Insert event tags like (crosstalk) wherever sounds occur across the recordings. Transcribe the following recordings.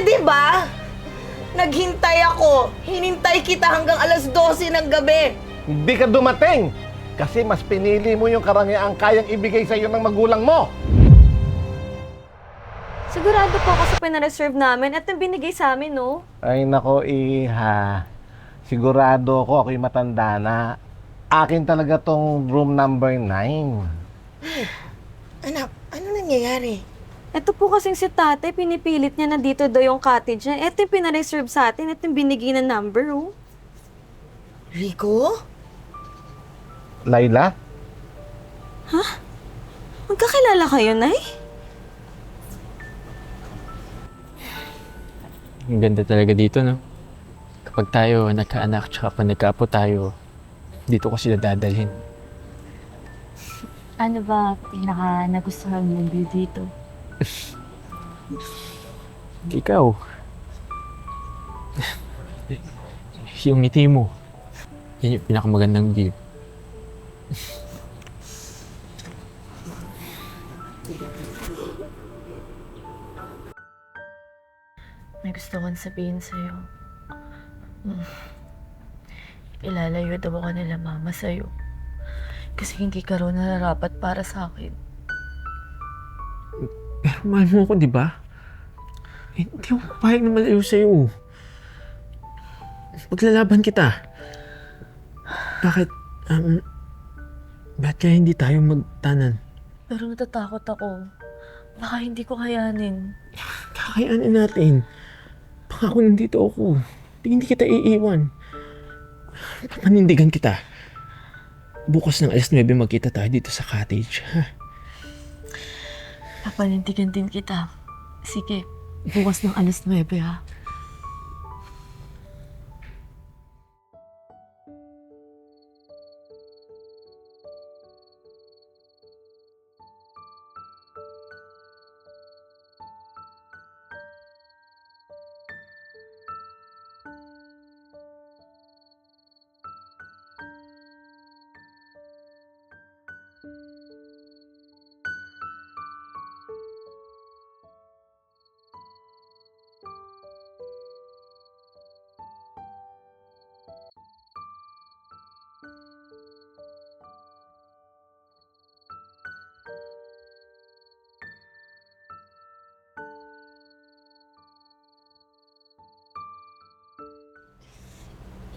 Pwede ba? Naghintay ako. Hinintay kita hanggang alas 12 ng gabi. Hindi ka dumating kasi mas pinili mo yung karangyaan kayang ibigay sa iyo ng magulang mo. Sigurado po ako sa pinareserve namin at yung binigay sa amin, no? Ay nako, iha. Sigurado ako ako'y matanda na. Akin talaga tong room number 9. Anak, ano nangyayari? Ito po kasing si tatay, pinipilit niya na dito daw yung cottage niya. Ito yung pinareserve sa atin, ito yung binigay na number, oh. Rico? Laila? Magkakilala kayo, Nay? Ang ganda talaga dito, no? Kapag tayo nagkaanak tsaka pag nagkaapo tayo, dito ko sila dadalhin. Ano ba pinaka nagustuhan mong view dito? (laughs) Ikaw. yung ngiti mo. Yan yung pinakamagandang view. May gusto kong sabihin sa'yo. Mm. Ilalayo daw ako nila mama sa'yo. Kasi hindi ka raw nararapat para sa akin. Mahal mo ako, di ba? Eh, Hindi ako papayag na malayo sa'yo. Paglalaban kita. Bakit, um, bakit kaya hindi tayo magtanan? Pero natatakot ako. Baka hindi ko kayanin. Kakayanin natin. Baka kung nandito ako, hindi kita iiwan. Panindigan kita. Bukas ng alas 9 magkita tayo dito sa cottage, ha? Papanintigan din kita. Sige, bukas ng alas 9 ha.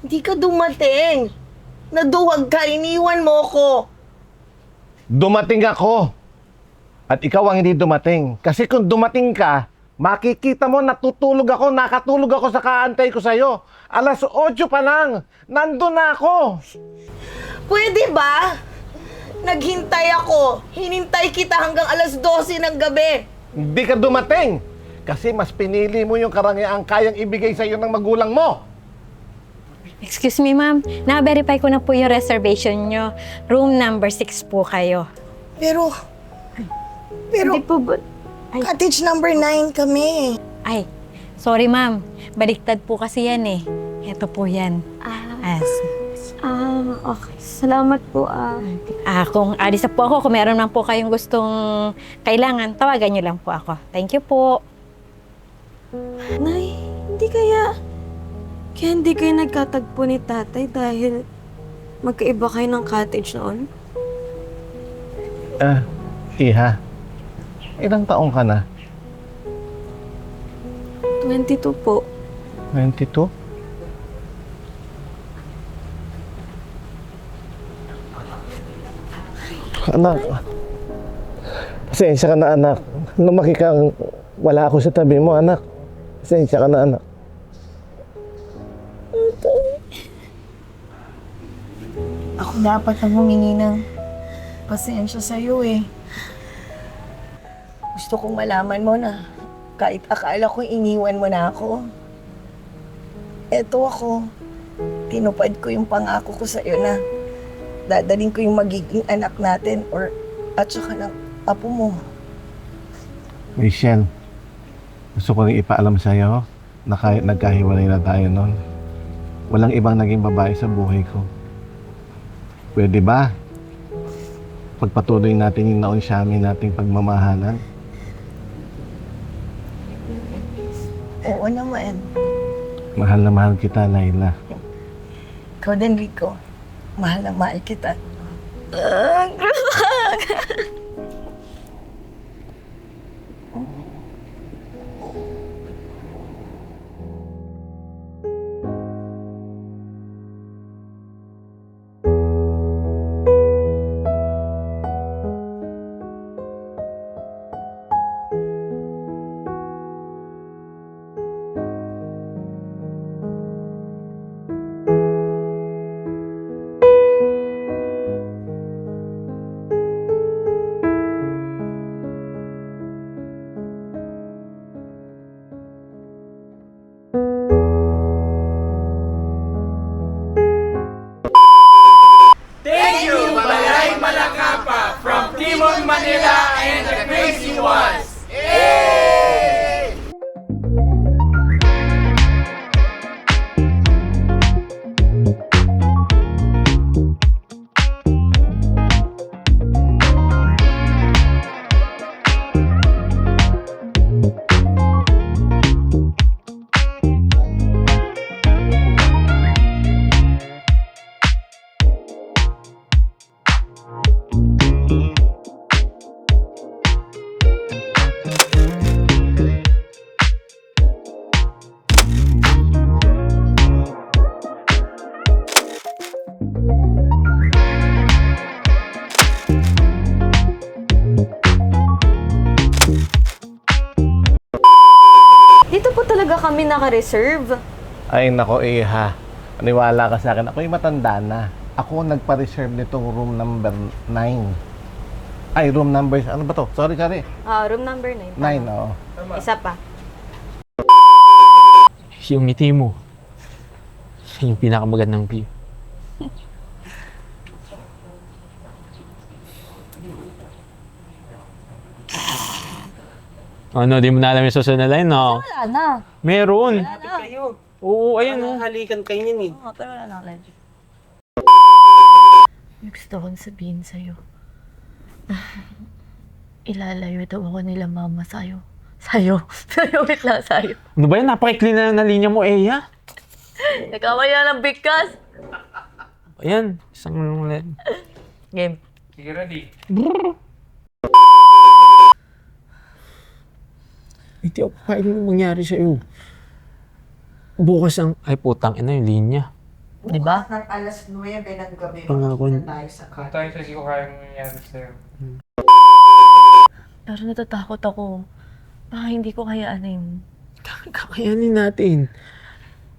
Hindi ka dumating. Naduwag ka, iniwan mo ko. Dumating ako. At ikaw ang hindi dumating. Kasi kung dumating ka, makikita mo natutulog ako, nakatulog ako sa kaantay ko sa'yo. Alas 8 pa lang. Nandun na ako. Pwede ba? Naghintay ako. Hinintay kita hanggang alas 12 ng gabi. Hindi ka dumating. Kasi mas pinili mo yung karangyaan kayang ibigay sa iyo ng magulang mo. Excuse me, ma'am. Na-verify ko na po yung reservation nyo. Room number 6 po kayo. Pero, pero Hindi po ba? cottage number 9 kami. Ay, sorry, ma'am. Baliktad po kasi yan eh. Ito po yan. Ah, As, ah, okay. Salamat po, ah. ah, kung alis na po ako, kung meron man po kayong gustong kailangan, tawagan nyo lang po ako. Thank you po. Nay, hindi kaya... Kaya hindi kayo nagkatagpo ni tatay dahil magkaiba kayo ng cottage noon? Ah, iha. Ilang taong ka na? 22 po. 22? Anak, pasensya ka na anak. Lumaki kang wala ako sa tabi mo anak. Pasensya ka na anak. Ako dapat ang humingi ng pasensya sa'yo eh. Gusto kong malaman mo na kahit akala ko iniwan mo na ako. Eto ako. Tinupad ko yung pangako ko sa'yo na dadaling ko yung magiging anak natin or at saka ng apo mo. Michelle, gusto ko rin ipaalam sa'yo na kahit nagkahiwalay na tayo noon, walang ibang naging babae sa buhay ko. Pwede ba? Pagpatuloy natin yung naon nating pagmamahalan. Oo naman. Mahal na mahal kita, Laila. Ikaw din, Rico. Mahal na mahal kita. Dito naka-reserve. Ay, nako, Iha. Maniwala ka sa akin. Ako'y matanda na. Ako ang nagpa-reserve nitong room number 9. Ay, room number... Ano ba to? Sorry, sorry. Ah, room number 9. 9, oo. Isa pa. Yung ngiti mo. Yung pinakamagandang view. Ano, di mo na alam yung susunod na line, no? Wala na. Meron. kayo. Oo, ayun, oh. Halikan kayo yun eh. Oo, pero wala na legend. May gusto kong sabihin sa'yo. Ilalayo daw ako nila mama sa'yo. Sa'yo. (laughs) Sa'yo, wait lang, sa'yo. Ano ba yan? Napaka-ikli na ng linya mo, Eya. Nagkamay na ng bigkas. Ayan, isang line. Game. Sige, ready. Hindi ako kain mo mangyari sa'yo. Bukas ang... Ay, putang ina yung linya. Di ba? Ng alas 9 ng gabi. Pangako. na tayo sa Kung tayo sa hindi ko kaya mangyayari sa'yo. Pero natatakot ako. Baka hindi ko kayaanin. Kakayanin natin.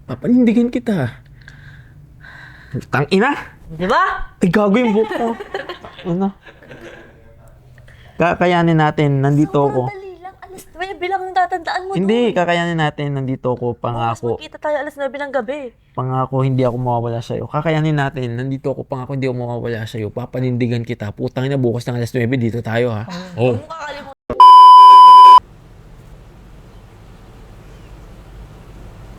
Papanindigan kita. Tang ina! Di ba? Ay, gago yung buhok ko. (laughs) ano? Kakayanin natin. Nandito ako. Dali lang. Alas 9 tatandaan mo. Hindi, kakayanin natin. Nandito ako. Bukas Pangako. magkita tayo alas 9 ng gabi. Pangako, hindi ako mawawala sa'yo. Kakayanin natin. Nandito ako. Pangako, hindi ako mawawala sa'yo. Papanindigan kita. Putang ina, bukas ng alas 9. Dito tayo, ha? Oh.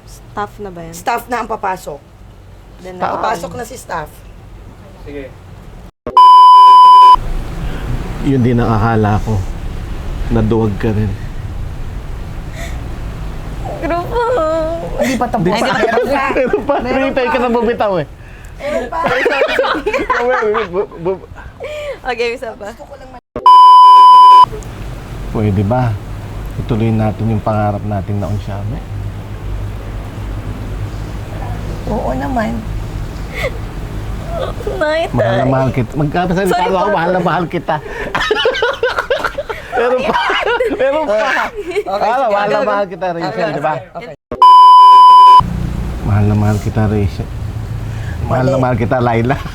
Staff na ba yan? Staff na ang papasok. Then, Papasok na si staff. Sige. Yun din ang akala ko. Naduwag ka rin. Grupo. Hindi pa tapos. Meron pa. Pero pa, hinintay ka na bumitaw eh. Meron pa. Okay, isa pa. Pwede ba? Ituloy natin yung pangarap nating naon Shabe. Oo naman. Night. Mahal na mahal kita. Magkakasalita ako, mahal na mahal kita. Meron pa. (laughs) Meron pa. Okay, sige, mahal na mahal kita, Rachel, di ba? Okay. Mahal na mahal kita, Rachel. Mahal na mahal kita, Laila. (laughs)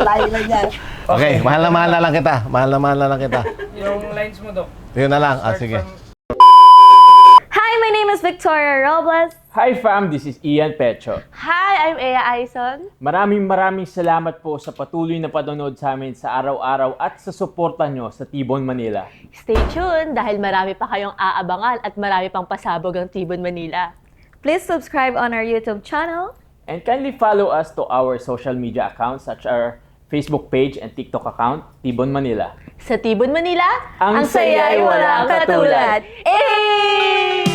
Na niya. Okay, mahal na mahal na lang kita. Mahal na mahal na lang kita. Yung lines mo, Dok. Yun na lang. Ah, Start sige. from- is Victoria Robles. Hi fam, this is Ian Pecho. Hi, I'm Ea Aison. Maraming maraming salamat po sa patuloy na panonood sa amin sa araw-araw at sa suporta nyo sa Tibon Manila. Stay tuned dahil marami pa kayong aabangan at marami pang pasabog ang Tibon Manila. Please subscribe on our YouTube channel. And kindly follow us to our social media accounts such as our Facebook page and TikTok account, Tibon Manila. Sa Tibon Manila, Ang saya ay walang katulad. Eh!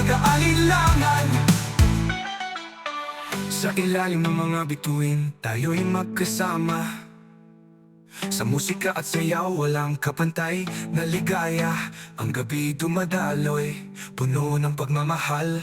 Walang pag-aalilangan Sa ilalim ng mga bituin, tayo'y magkasama. Sa musika at sayaw, walang kapantay na ligaya. Ang gabi dumadaloy, puno ng pagmamahal